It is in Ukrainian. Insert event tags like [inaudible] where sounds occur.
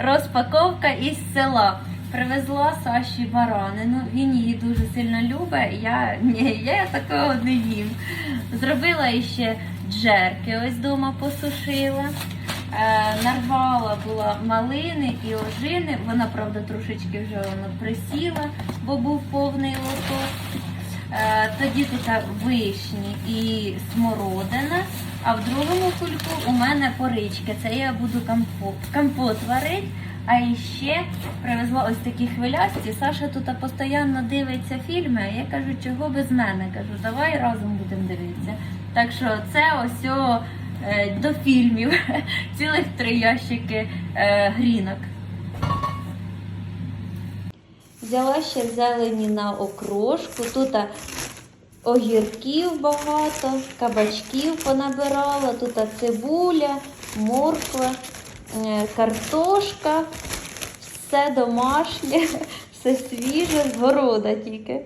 Розпаковка із села. Привезла Саші баранину. Він її дуже сильно любить. Я ні, я такого не їм. Зробила іще джерки, ось дома посушила. Е, нарвала була малини і ожини. Вона, правда, трошечки вже воно присіла, бо був повний лоток. Е, тоді тут вишні і смородина. А в другому кульку у мене порички. Це я буду компот, компот варити. А ще привезла ось такі хвилясті. Саша тут постійно дивиться фільми. Я кажу, чого без мене? Кажу, давай разом будемо дивитися. Так що це ось о, е, до фільмів. [laughs] Цілих три ящики е, грінок. Взяла ще зелені на окрошку. Тут огірків багато, кабачків понабирала, тут цибуля, морква, е, картошка, все домашнє, [laughs] все свіже, з города тільки.